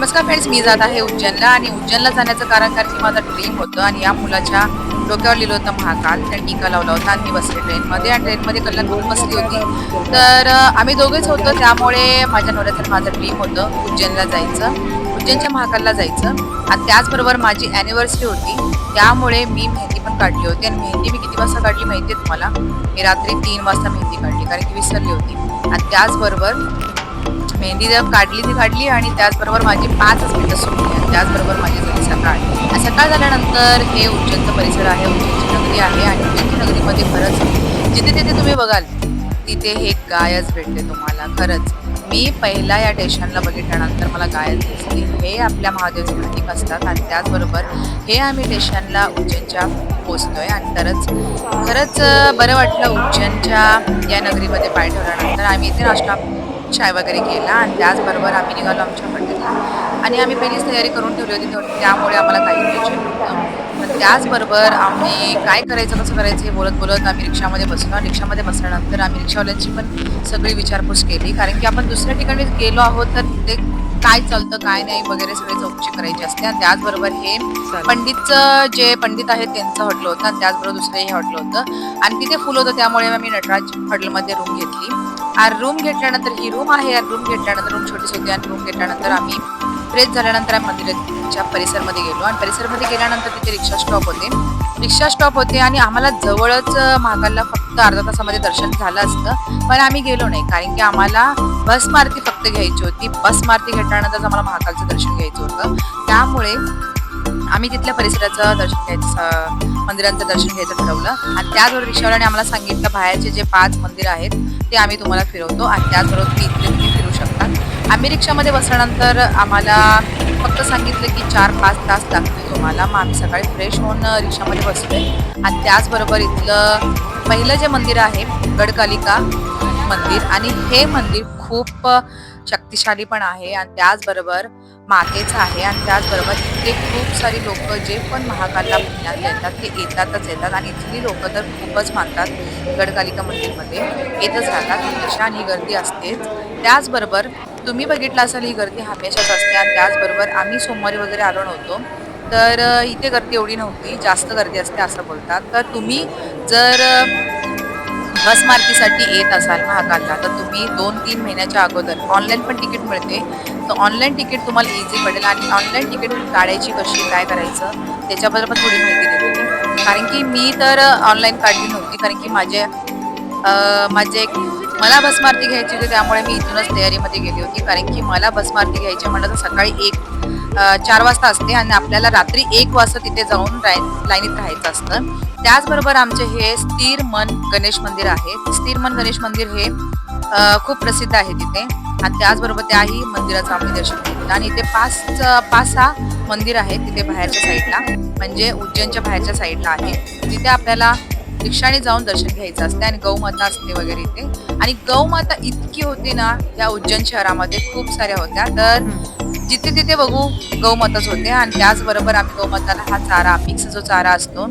नमस्कार फ्रेंड्स मी जात आहे उज्जैनला आणि उज्जैनला जाण्याचं कारण कारण की माझा ड्रीम होतं आणि या मुलाच्या डोक्यावर लिहिलं होतं महाकाल. त्या टीका लावला होता आणि मी बसले ट्रेनमध्ये आणि ट्रेनमध्ये कल्याण खूप बसली होती. तर आम्ही दोघेच होतो. त्यामुळे माझ्या नवऱ्याचं माझं ड्रीम होतं उज्जैनला जायचं उज्जैनच्या महाकालला जायचं. आणि त्याचबरोबर माझी ॲनिव्हर्सरी होती. त्यामुळे मी मेहंदी पण काढली होती आणि मेहंदी मी किती वाजता काढली माहिती आहे तुम्हाला? मी रात्री तीन वाजता मेहंदी काढली कारण की विसरली होती. आणि त्याचबरोबर मेहंदी जर काढली ती काढली आणि त्याचबरोबर माझी पाचच मिनिटं सुटली आणि त्याचबरोबर माझी झाली सकाळ. आणि सकाळ झाल्यानंतर हे उज्जैनचं परिसर आहे. उज्जैनची नगरी आहे आणि उज्जैनची नगरीमध्ये खरंच जिथे तिथे तुम्ही बघाल तिथे हे गायच भेटले तुम्हाला. खरंच मी पहिला या स्टेशनला बघितल्यानंतर मला गायच दिसली. हे आपल्या महादेवचे प्रतीक असतात आणि त्याचबरोबर हे आम्ही स्टेशनला उज्जैनच्या पोचतोय आणि तरच खरंच बरं वाटलं उज्जैनच्या या नगरीमध्ये पाय ठेवल्यानंतर. आम्ही इथे नाश्ता चाय वगैरे केला आणि त्याचबरोबर आम्ही निघालो आमच्या हॉटेलला. आणि आम्ही पहिलीच तयारी करून ठेवली होती थोडी त्यामुळे आम्हाला काही टेन्शन नव्हतं. पण त्याचबरोबर आम्ही काय करायचं कसं करायचं हे बोलत बोलत आम्ही रिक्षामध्ये बसलो. रिक्षामध्ये बसल्यानंतर आम्ही रिक्षावाल्यांची पण सगळी विचारपूस केली. कारण की आपण दुसऱ्या ठिकाणी गेलो आहोत तर ते काय चालतं काय नाही वगैरे सगळे चौकशी करायची असते. आणि त्याचबरोबर हे पंडितचं जे पंडित आहेत त्यांचं हॉटेल होतं. आणि त्याचबरोबर दुसरंही हॉटेल होतं. आणि तिथे फुल होतं त्यामुळे आम्ही नटराज हॉटेलमध्ये रूम घेतली. आर रूम घेतल्यानंतर ही रूम आहे. आर रूम घेतल्यानंतर रूम छोटी होती आणि रूम घेतल्यानंतर आम्ही फ्रेश झाल्यानंतर आम्ही मंदिराच्या परिसरमध्ये गेलो. आणि परिसरमध्ये गेल्यानंतर तिथे रिक्षा स्टॉप होते. रिक्षा स्टॉप होते आणि आम्हाला जवळच महाकालला फक्त अर्धा तासामध्ये दर्शन झालं असतं. पण आम्ही गेलो नाही. कारण की आम्हाला बस मारती फक्त घ्यायची होती. बस मारती घेतल्यानंतरच आम्हाला महाकालचं दर्शन घ्यायचं होतं. त्यामुळे आम्ही तिथल्या परिसराचं दर्शन घ्यायचं मंदिरांचं दर्शन घ्यायचं ठरवलं. आणि त्याचबरोबर रिक्षावाल्याने आम्हाला सांगितलं बाहेरचे जे पाच मंदिर आहेत ते आम्ही तुम्हाला फिरवतो आणि त्याचबरोबर तुम्ही इथले तुम्ही फिरू शकता. आम्ही रिक्षामध्ये बसल्यानंतर आम्हाला फक्त सांगितलं की चार पाच तास लागतील तुम्हाला. मग आम्ही सकाळी फ्रेश होऊन रिक्षामध्ये बसलोय. आणि त्याचबरोबर इथलं पहिलं जे मंदिर आहे गडकालिका मंदिर. आणि हे मंदिर खूप शक्तिशाली पण आहे आणि त्याचबरोबर मातेचं आहे आणि त्याचबरोबर इथे खूप सारी लोक जे पण महाकालला पुण्यात येतात ते येतातच येतात आणि इथली लोक तर खूपच मानतात गडकालिका मंदिरमध्ये. येतच राहतात. हमेशा आणि ही गर्दी असतेच. त्याचबरोबर तुम्ही बघितलं असाल ही गर्दी हमेशाच असते आणि त्याचबरोबर आम्ही सोमवारी वगैरे आलो नव्हतो. तर इथे गर्दी एवढी नव्हती. जास्त गर्दी असते असं बोलतात. तर तुम्ही जर बस मारतीसाठी येत असाल महाकालला तर तुम्ही दोन तीन महिन्याच्या अगोदर ऑनलाईन पण तिकीट मिळते. तर ऑनलाईन तिकीट तुम्हाला इझी पडेल आणि ऑनलाईन तिकीट काढायची कशी काय करायचं त्याच्याबद्दल पण थोडी माहिती देते कारण की मी तर ऑनलाईन काढली नव्हती कारण की माझे माझे एक मला बसमारती घ्यायची होती त्यामुळे मी इथूनच तयारीमध्ये गेली होती. कारण की मला बसमारती घ्यायची म्हणलं तर सकाळी एक चार वाजता असते आणि आपल्याला रात्री एक वाजता तिथे जाऊन राय- लाईनीत राहायचं असतं. त्याचबरोबर आमचे हे स्थिर मन गणेश मंदिर आहे. स्थिर मन गणेश मंदिर हे खूप प्रसिद्ध आहे तिथे. आणि त्याचबरोबर त्याही मंदिराचं आम्ही दर्शन घेतलं. आणि इथे पाच पाच सहा मंदिर आहेत तिथे बाहेरच्या साईडला. म्हणजे उज्जैनच्या बाहेरच्या साईडला आहे. तिथे आपल्याला रिक्षाने जाऊन दर्शन घ्यायचं असते आणि गौमाता असते वगैरे इथे. आणि गौमाता इतकी होती ना या उज्जैन शहरामध्ये खूप साऱ्या होत्या. तर जिथे तिथे बघू गौमाताच होते आणि त्याचबरोबर आम्ही गौमाताला हा चारा मिक्स जो चारा असतो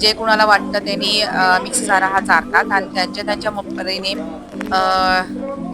जे कुणाला वाटतं त्यांनी मिक्स चारा हा चारतात आणि त्यांच्या त्यांच्या पद्धतीने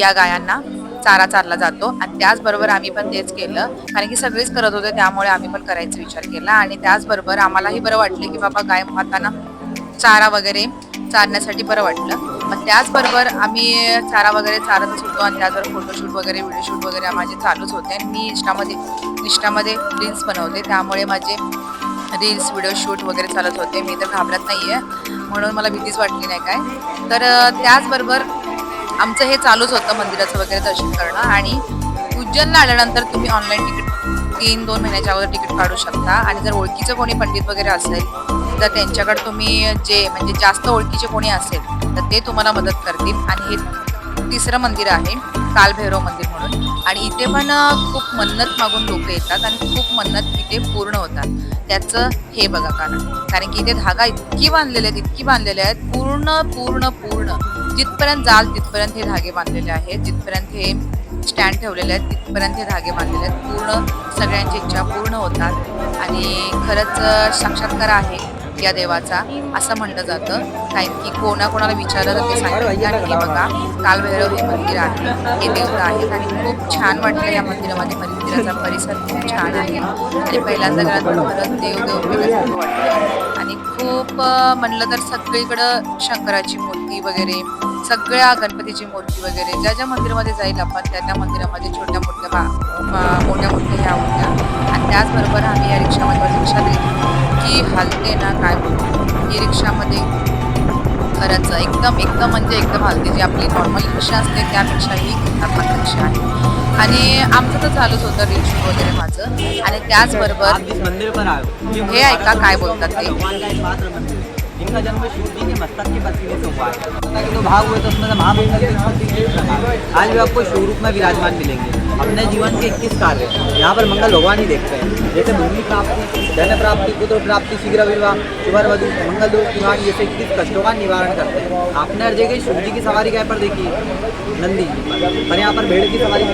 या गायांना चारा चारला जातो. आणि त्याचबरोबर आम्ही पण तेच केलं. कारण की सगळेच करत होते त्यामुळे आम्ही पण करायचा विचार केला. आणि त्याचबरोबर आम्हालाही बरं वाटलं की बाबा गाय माताना चारा वगैरे चारण्यासाठी बरं वाटलं. त्याचबरोबर आम्ही चारा वगैरे चारतच होतो आणि त्याचबरोबर फोटोशूट वगैरे व्हिडिओ शूट वगैरे माझे चालूच होते. आणि मी इंस्टामध्ये इंस्टामध्ये रील्स बनवते. त्यामुळे माझे रील्स व्हिडिओ शूट वगैरे चालत होते. मी तर घाबरत नाही आहे म्हणून मला भीतीच वाटली नाही काय. तर त्याचबरोबर आमचं हे चालूच होतं मंदिराचं वगैरे दर्शन करणं. आणि उज्जैनला आल्यानंतर तुम्ही ऑनलाईन तिकीट तीन दोन महिन्याच्या अगोदर तिकीट काढू शकता. आणि जर ओळखीचं कोणी पंडित वगैरे असेल जर त्यांच्याकडे तुम्ही जे म्हणजे जास्त ओळखीचे कोणी असेल तर ते तुम्हाला मदत करतील. आणि हे तिसरं मंदिर आहे कालभैरव मंदिर म्हणून. आणि इथे पण खूप मन्नत मागून लोक येतात आणि खूप मन्नत इथे पूर्ण होतात. त्याचं हे बघा कारण. कारण की इथे धागा इतकी बांधलेले आहेत इतकी बांधलेले आहेत. पूर्ण पूर्ण पूर्ण. जिथपर्यंत जाल तिथपर्यंत हे धागे बांधलेले आहेत. जिथपर्यंत हे स्टँड ठेवलेले आहेत तिथपर्यंत हे धागे बांधलेले आहेत. पूर्ण सगळ्यांची इच्छा पूर्ण होतात. आणि खरंच साक्षात्कार आहे. या देवाचा असं म्हणलं जातं. कारण की कोणाकोणाला विचारलं तर ते सांगितलं की बघा कालभैरव हे मंदिर आहे. हे देवता आहेत आणि खूप छान वाटलं या मंदिरामध्ये. मंदिराचा परिसर खूप छान आहे. आणि पहिल्यांदा परत खरंच देव देव आणि खूप म्हणलं तर सगळीकडं शंकराची मूर्ती वगैरे सगळ्या गणपतीची मूर्ती वगैरे ज्या ज्या मंदिरामध्ये जाईल आपण त्या त्या मंदिरामध्ये छोट्या मोठ्या बा मोठ्या मोठ्या ह्या होत्या. आणि त्याचबरोबर आम्ही या रिक्षामध्ये रिक्षात की हलते ना काय बोलतो ही रिक्षामध्ये खरंच एकदम एकदम म्हणजे एकदम हलते. जी आपली नॉर्मल रिक्षा असते त्यापेक्षाही खतरनाक रिक्षा आहे. आणि आमचं तर चालूच होतं रील्स वगैरे माझं. आणि त्याचबरोबर हे ऐका काय बोलतात ते. इनका जन्म शिव जी के मस्तक के पसीने से हुआ है। तो के भाग हुए तो उसमें से आज भी आपको शिव रूप में विराजमान मिलेंगे। अपने जीवन के 21 कार्य यहाँ पर मंगल भगवान ही देखते हैं। जैसे भूमि प्राप्ति, धन प्राप्ति, पुत्र प्राप्ति, शीघ्र विवाह, शुभर वधु, मंगल दोष पुराण जैसे इक्कीस कष्टों का निवारण करते हैं। आपने हर जगह शिव जी की सवारी क्या पर देखी नंदी पर पर यहाँ पर भेड़ की सवारी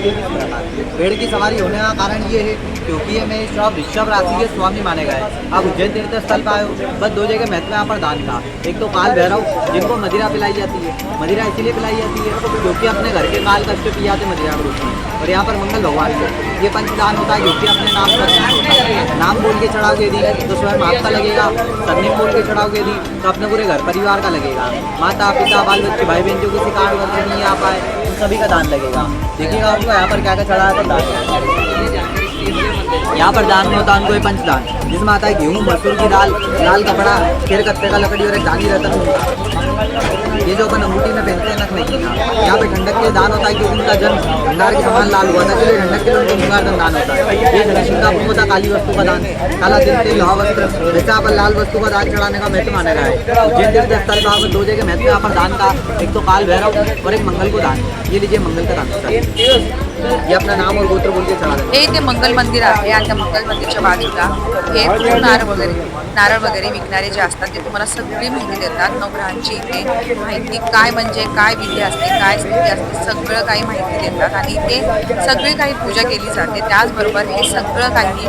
भेड़ की सवारी होने का कारण ये है, क्योंकि ये में सब ऋषभ राशि के स्वामी माने गए आप उज्जैन तीर्थ स्थल पर हो, बस दो जगह महत्व यहाँ पर दान का। एक तो काल भैरव, जिनको मदिरा पिलाई जाती है। मदिरा इसीलिए पिलाई जाती है, क्योंकि अपने घर के काल कष्ट पिए जाते मदिरा के रूप में और यहाँ पर मंगल भगवान को। ये पंचदान होता है क्योंकि अपने नाम कर नाम बोल के चढ़ाओगे यदि तो स्वयं आपका लगेगा सरनेम बोल के चढ़ाओगे यदि तो अपने पूरे घर परिवार का लगेगा। माता, पिता, बाल बच्चे भाई बहन जो किसी कारण वजह नहीं आ पाए, उन सभी का दान लगेगा। देखिएगा आपको यहाँ पर क्या क्या चढ़ा है दान। यहाँ पर दान में होता है उनको ये पंचदान जिसमें आता है गेहूँ मसूर की दाल लाल कपड़ा केर कत्ते का लकड़ी और एक दानी रतन होता ये जो अपन अंगूठी में पहनते हैं नहीं किया यहाँ पे ठंडक के दान होता है क्योंकि उनका जन्म भंडार के समान लाल हुआ था, इसलिए ठंडक के उनको भंगार दान होता है। ये शनिशिंगा को होता काली वस्तु का दान काला तिल तेल लोहा वस्त्र जैसे पर लाल वस्तु का दान चढ़ाने का महत्व माना गया है। उज्जैन तीर्थ स्थल पर दो जगह महत्व यहाँ पर दान का, एक तो काल भैरव और एक मंगल को दान। ये लीजिए मंगल का दान होता ये अपना नाम और गोत्र बोल के देते हे इथे मंगल मंदिर आहे आणि त्या मंगल मंदिरच्या बाजूला हे नारळ वगैरे नारळ वगैरे विकणारे जे असतात ते तुम्हाला सगळी माहिती देतात नवग्रहांची इथे माहिती काय म्हणजे काय विधी असते काय स्थिती असते सगळं काही माहिती देतात आणि इथे सगळी काही पूजा केली जाते. त्याचबरोबर हे सगळं काही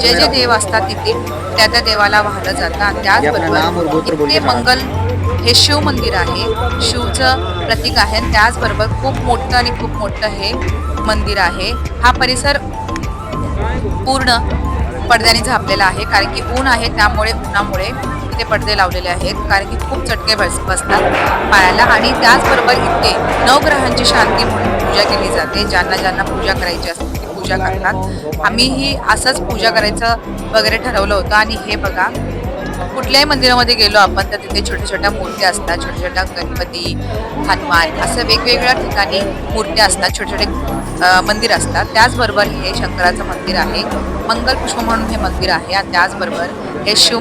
जे जे। देव असतात तिथे त्या त्या देवाला वाहलं जातं आणि त्याचबरोबर इथे मंगल हे शिव मंदिर आहे शिवचं प्रतीक आहे त्याचबरोबर खूप मोठं आणि खूप मोठं हे मंदिर आहे. हा परिसर पूर्ण पडद्याने झापलेला आहे कारण की ऊन आहे त्यामुळे उन्हामुळे इथे पडदे लावलेले आहेत कारण की खूप चटके बस बसतात पायाला. आणि त्याचबरोबर इथे नवग्रहांची शांती म्हणून पूजा केली जाते ज्यांना ज्यांना पूजा करायची असते ती पूजा करतात. आम्हीही असंच पूजा करायचं वगैरे ठरवलं होतं. आणि हे बघा कुठल्याही मंदिरामध्ये गेलो आपण तर तिथे छोट्या छोट्या मूर्त्या असतात छोट्या छोट्या गणपती हनुमान असं वेगवेगळ्या ठिकाणी मूर्त्या असतात छोटे छोटे मंदिर असतात. त्याचबरोबर हे शंकराचं मंदिर आहे मंगल पुष्प म्हणून हे मंदिर आहे. आणि त्याचबरोबर हे शिव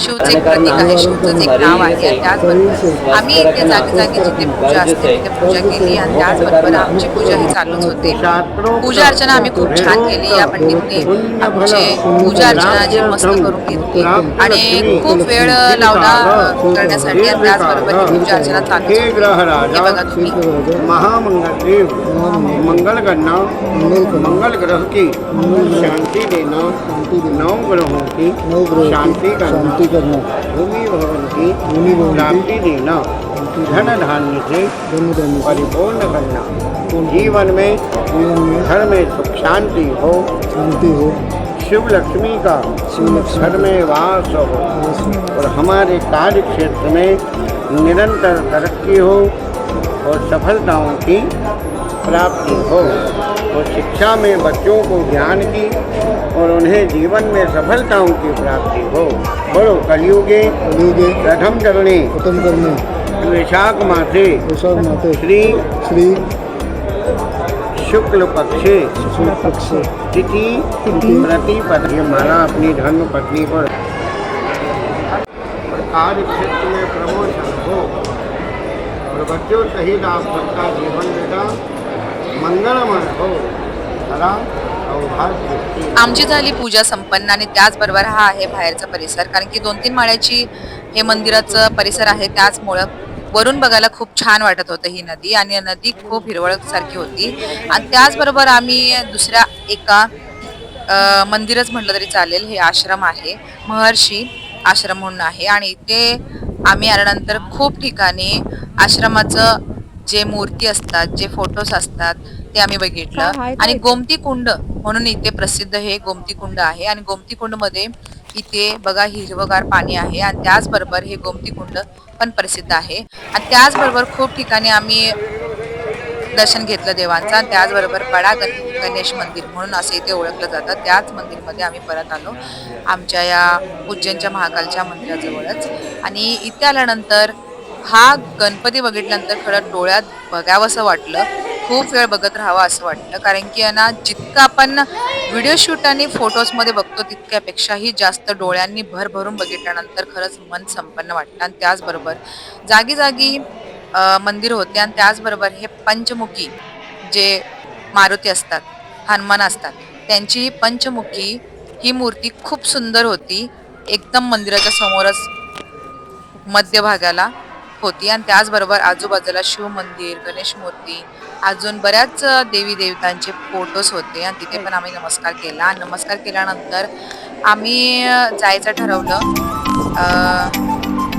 शिवचे एक प्रतीक आहे शिवचं एक नाव आहे. आणि त्याचबरोबर आम्ही इथे जागी जागी जिथे पूजा असते तिथे पूजा केली आणि त्याचबरोबर आमची पूजा ही चालूच होते. पूजा अर्चना आम्ही खूप छान केली या पंडितने. आमचे पूजा अर्चना जी मस्त करून घेतली. आणि खूप वेळ लावला करण्यासाठी आणि त्याचबरोबर ही पूजा अर्चना चालू हे ग्रह हे बघा तुम्ही. महामंगल मंगल करना मंगल ग्रह की शांति देना नौ ग्रहों की शांति शांति करना। भूमि भवन की प्राप्ति देना। धन धान्य से परिपूर्ण करना। जीवन में घर में सुख शांति हो। शांति हो। शिव लक्ष्मी का घर में वास हो। और हमारे कार्य क्षेत्र में निरंतर तरक्की हो और सफलताओं की प्राप्ति हो और शिक्षा में बच्चों को ज्ञान की और उन्हें जीवन में सफलताओं की प्राप्ति हो। बड़ो कलयुगे कलियुगे। प्रथम चरणे। खत्म करने वैशाख मासे। प्रसाद माते श्री श्री शुक्ल पक्षे शुक्ल पक्ष तिथि। प्रतिपद। ये माला अपनी धर्म पत्नी पर। कार्य क्षेत्र में प्रमोशन हो। और बच्चों सहित आप सबका जीवन बेटा हो. खरा सौभाग्य. आमची झाली पूजा संपन्न आणि त्याचबरोबर हा आहे बाहेरचा परिसर कारण की दोन तीन माळ्याची हे मंदिराचं परिसर आहे त्याचमुळं वरून बघायला खूप छान वाटत होतं ही नदी आणि नदी खूप हिरवळ सारखी होती. आणि त्याचबरोबर आम्ही दुसऱ्या एका मंदिरच म्हटलं तरी चालेल हे आश्रम आहे महर्षी आश्रम म्हणून आहे. आणि इथे आम्ही आल्यानंतर खूप ठिकाणी आश्रमाचं जे मूर्ती असतात जे फोटोज असतात ते आम्ही बघितलं. आणि गोमती कुंड म्हणून इथे प्रसिद्ध हे गोमती कुंड आहे. आणि गोमती कुंडमध्ये इथे बघा हिरवगार पाणी आहे आणि त्याचबरोबर हे गोमती कुंड पण प्रसिद्ध आहे. आणि त्याचबरोबर खूप ठिकाणी आम्ही दर्शन घेतलं देवांचं आणि त्याचबरोबर बडा गण गणेश मंदिर म्हणून असे इथे ओळखलं जातं. त्याच मंदिरमध्ये आम्ही परत आलो. आमच्या या उज्जैनच्या महाकालच्या मंदिराजवळच. आणि इथे आल्यानंतर हा गणपती बघितल्यानंतर खरं डोळ्यात बघावंसं वाटलं. खूप वेळ बघत राहावा असं वाटतं. कारण की ना जितकं आपण व्हिडिओ शूट आणि फोटोजमध्ये बघतो तितक्यापेक्षाही जास्त डोळ्यांनी भरभरून बघितल्यानंतर खरंच मन संपन्न वाटलं आणि त्याचबरोबर जागी जागी मंदिर होते आणि त्याचबरोबर हे पंचमुखी जे मारुती असतात हनुमान असतात त्यांची ही पंचमुखी ही मूर्ती खूप सुंदर होती. एकदम मंदिराच्या समोरच मध्यभागाला होती. आणि त्याचबरोबर आजूबाजूला शिवमंदिर गणेश मूर्ती अजून बऱ्याच देवी देवतांचे फोटोज होते आणि तिथे पण आम्ही नमस्कार केला. आणि नमस्कार केल्यानंतर आम्ही जायचं ठरवलं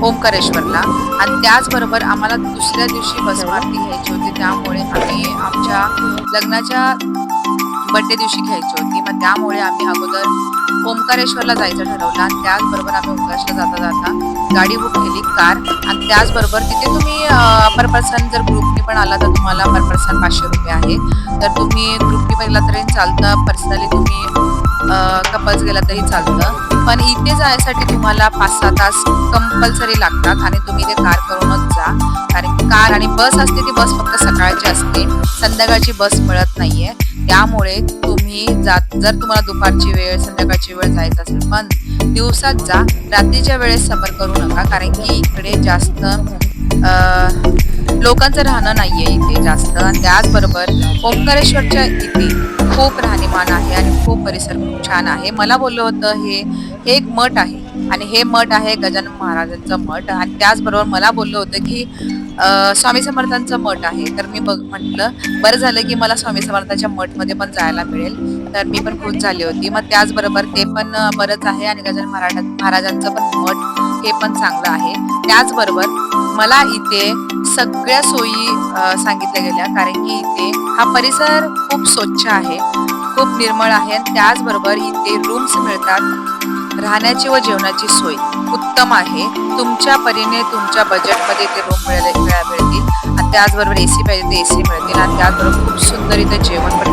ओंकारेश्वरला. आणि त्याचबरोबर आम्हाला दुसऱ्या दिवशी बस घ्यायची होती. त्यामुळे आम्ही आमच्या लग्नाच्या बड्डे दिवशी घ्यायची होती. मग त्यामुळे आम्ही अगोदर ओंकारेश्वरला जायचं ठरवलं आणि त्याचबरोबर आम्ही ओंकारेश्वर जाता जाता गाडी बुक केली कार. आणि त्याचबरोबर तिथे तुम्ही पर पर्सन जर ग्रुपनी पण आला तर तुम्हाला पर पर्सन पाचशे रुपये आहे. तर तुम्ही ग्रुपनी पहिला तरी चालतं पर्सनली तुम्ही कपल्स गेला तरी चालतं. पण इथे जायसाठी तुम्हाला पाच सहा तास कंपल्सरी लागतात आणि तुम्ही ते कार करूनच जा. कारण की कार आणि बस असते ती बस फक्त सकाळची असते. संध्याकाळची बस मिळत नाहीये. त्यामुळे तुम्ही जात जर तुम्हाला दुपारची वेळ संध्याकाळची वेळ जायचं असेल पण दिवसात जा. रात्रीच्या वेळेस सफर करू नका. कारण की इकडे जास्त लोकांचं राहणं नाहीये इथे जास्त. आणि त्याचबरोबर ओंकारेश्वरच्या इथे खूप राहणीमान आहे आणि खूप परिसर खूप छान आहे. मला बोललं होतं हे हे एक मठ आहे. आणि हे मठ आहे गजानन महाराजांचं मठ. आणि त्याचबरोबर मला बोललं होतं की स्वामी समर्थांचं मठ आहे. तर मी बघ म्हटलं बरं झालं की मला स्वामी समर्थांच्या मठमध्ये पण जायला मिळेल. तर मी पण खुश झाली होती. मग त्याचबरोबर ते पण बरंच आहे आणि गजानन महाराज महाराजांचं पण मठ हे पण चांगलं आहे. त्याचबरोबर मला इथे सगळ्या सोयी सांगितल्या गेल्या. कारण की इथे हा परिसर खूप स्वच्छ आहे खूप निर्मळ आहे आणि त्याचबरोबर इथे रूम्स मिळतात. राहण्याची व जेवणाची सोय उत्तम आहे. तुमच्या परीने तुमच्या बजेटमध्ये इथे रूम मिळाले मिळतील. आणि त्याचबरोबर ए सी पाहिजे ते ए सी मिळतील. आणि त्याचबरोबर खूप सुंदर इथे जेवण पण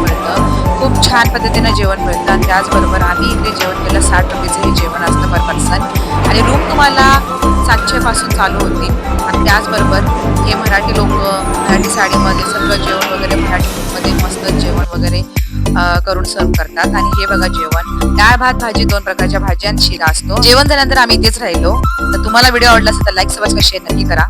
खूप छान पद्धतीनं जेवण मिळतं आणि त्याचबरोबर आम्ही इथे जेवण केलं साठ रुपयेचं हे जेवण असतं पर पर्सन. आणि रूम तुम्हाला सातशेपासून चालू होती. आणि त्याचबरोबर हे मराठी लोक मराठी साडीमध्ये सगळं जेवण वगैरे मराठी रूममध्ये मस्त जेवण वगैरे करून सर्व करतात. आणि हे बघा जेवण. डाळ भात भाजी दोन प्रकारच्या भाज्या आणि शिरा असतो जेवण झाल्यानंतर आम्ही इथेच राहिलो. तर तुम्हाला व्हिडिओ आवडला असेल तर लाईक सबस्क्राईब शेअर नक्की करा.